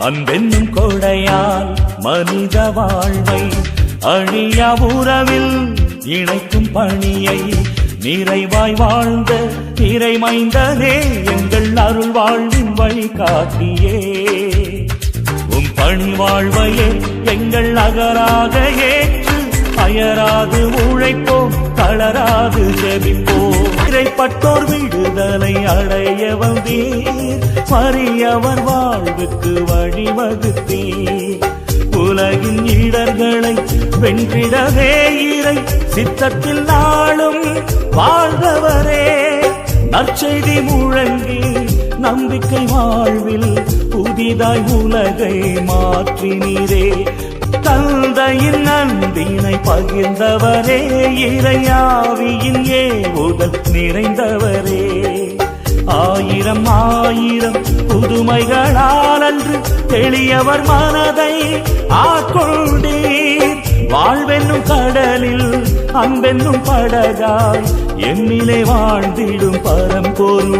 அன்பென்னும் கொடையால் மனித வாழ்வை அழிய உறவில் இணைக்கும் பணியை நிறைவாய் வாழ்ந்த இறைமைந்தனே எங்கள் அருள் வாழ்வின் வழிகாட்டியே. உம் பணி வாழ்வையே எங்கள் அகராக ஏற்று அயராது உழைப்போ தளராது ஜெபிப்போம் இறைப்பட்டோர் விடுதலை அடைய வந்தீர். மறியவர் வாழ்வுக்கு வழிவகுத்தீர். உலகின் இடர்களை வென்றிடவே இறை சித்தத்தில் நாளும் வாழ்ந்தவரே நற்செய்தி முழங்கி நம்பிக்கை வாழ்வில் புதிதாய் உலகை மாற்றினீரே. தந்தையின் நன்பினை பகிர்ந்தவரே இறையாவியின் ஏவுதல் நிறைந்தவரே. ஆயிரம் ஆயிரம் புதுமைகளால் அன்று தெளியவர் மனதை ஆட்கொண்டீர். வாழ்வென்னும் கடலில் அன்பென்னும் படகாய் என்னிலே வாழ்ந்திடும் பரம்பொருள்